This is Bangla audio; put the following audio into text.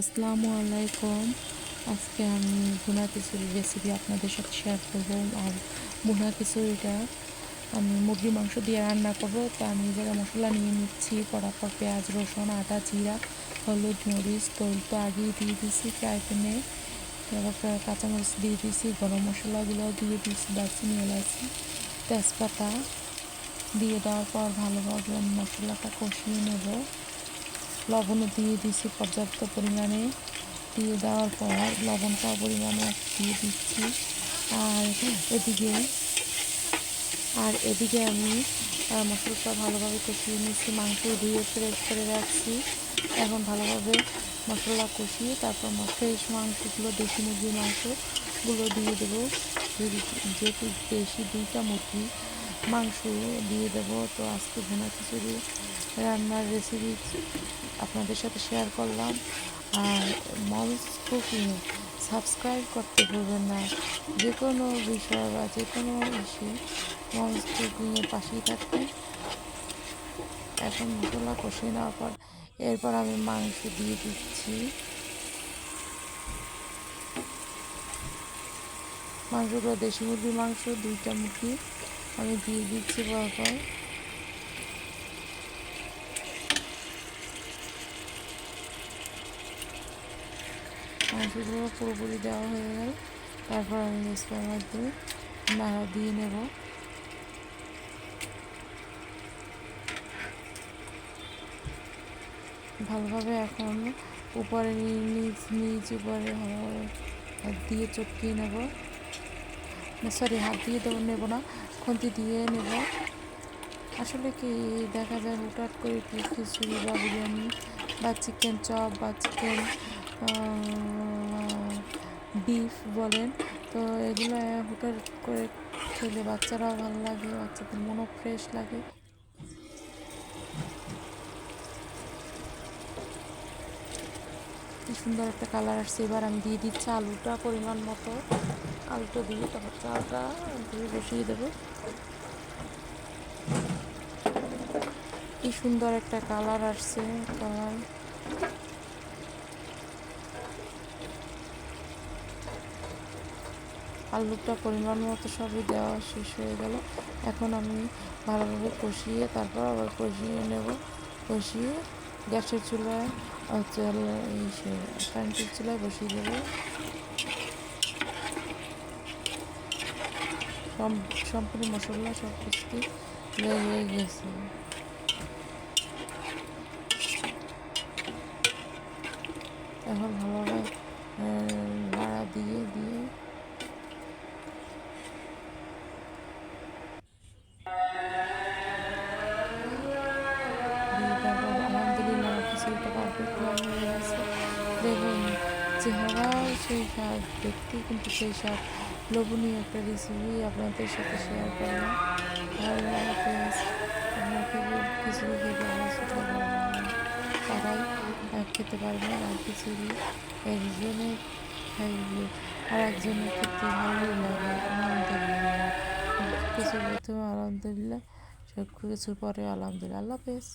আসসালামু আলাইকুম। আজকে আমি ভুনা খিচুড়ির রেসিপি আপনাদের সাথে শেয়ার করব। আর ভুনা খিচুড়িটা আমি মুরগির মাংস দিয়ে রান্না করব। তা আমি যারা মশলা নিয়ে নিচ্ছি। করার পর পেঁয়াজ, রসুন, আদা, জিরা, হলুদ, মরিচ, তৈল তো আগেই দিয়ে দিয়েছি ফ্রাই প্যানে। তারপর কাঁচামরিচ দিয়ে দিয়েছি, গরম মশলাগুলো দিয়ে দিয়েছি, দারচিনি, এলাচি, তেজপাতা। দিয়ে দেওয়ার পর ভালোভাবে মশলাটা কষিয়ে নেব। লবণও দিয়ে দিয়েছি, পর্যাপ্ত পরিমাণে। দিয়ে দেওয়ার পর লবণটা পরিমাণে দিয়ে দিচ্ছি। আর এদিকে আর এদিকে আমি মশলাটা ভালোভাবে কষিয়ে নিচ্ছি মাংস ধুয়ে ফ্রেশ করে রাখছি। এখন ভালোভাবে মশলা কষিয়ে তারপর ফ্রেশ মাংসগুলো, দেশি মুরগির মাংসগুলো দিয়ে দেবো। যেহেতু দেশি দুইটা মুরগি, মাংস দিয়ে দেবো, তো আজকে ভুনা খিচুড়ি রান্নার রেসিপি আপনাদের সাথে শেয়ার করলাম। আর মলস কুকিং সাবস্ক্রাইব করতে ভুলবেন না। যে কোনো বিষয় বা যে কোনো ইস্যু মলস কুকিংয়ের পাশেই থাকবেন। এখন মশলা কষিয়ে নেওয়ার পর এরপর আমি মাংস দিয়ে দিচ্ছি। মাংসগুলো দেশি মুরগির মাংস, দুইটা মুরগি আমি দিয়ে দিচ্ছি পরপর মাংসগুলো পুরোপুরি দেওয়া হয়ে গেল। তারপর আমি স্প্রের মধ্যে নাড়া দিয়ে নেব। ভালোভাবে এখন উপরে নিচ নিচ উপরে হাত দিয়ে চটকিয়ে নেব। সরি হাত দিয়ে দেবো নেব না, খুন্তি দিয়ে নেব। আসলে কি দেখা যায়, হুটহাট করে খিচুড়ি বা বিরিয়ানি বা চিকেন চপ বা চিকেন বিফ বলেন, তো এগুলো হুটহাট করে খেলে বাচ্চারাও ভালো লাগে, বাচ্চাদের মনও ফ্রেশ লাগে। কি সুন্দর একটা কালার আসছে। এবার আমি দিয়ে দিচ্ছি আলুটা পরিমাণ মতো। আলুটা দিয়ে তারপর চালটা দিয়ে বসিয়ে দেবো। কি সুন্দর একটা কালার আসছে কালার আলুটা পরিমাণ মতো সবই দেওয়া শেষ হয়ে গেল। এখন আমি ভালোভাবে কষিয়ে তারপর আবার কষিয়ে নেব। কষিয়ে গ্যাসের চুলায় কারেন্টের চুলায় বসিয়ে দেবো। সম্পূর্ণ মশলা সব কিছু লেগে গেছে। এখন ভালোভাবে দেখুন চেহারা সেই স্বাদ দেখতে কিন্তু সেই স্বাদ লোভনীয় একটা রেসিপি আপনাদের সাথে শেয়ার করলাম আল্লাহ হাফেজ আপনাকে খিচুড়ি খেতে তারাই খেতে পারবে আর খিচুড়ি একজনে খাইবে আর একজনের খেতে ভালোই লাগে, আলহামদুলিল্লাহ। কিছু প্রথমে আলহামদুলিল্লাহ সব কিছুর পরে আলহামদুলিল্লাহ। আল্লাহ হাফেজ।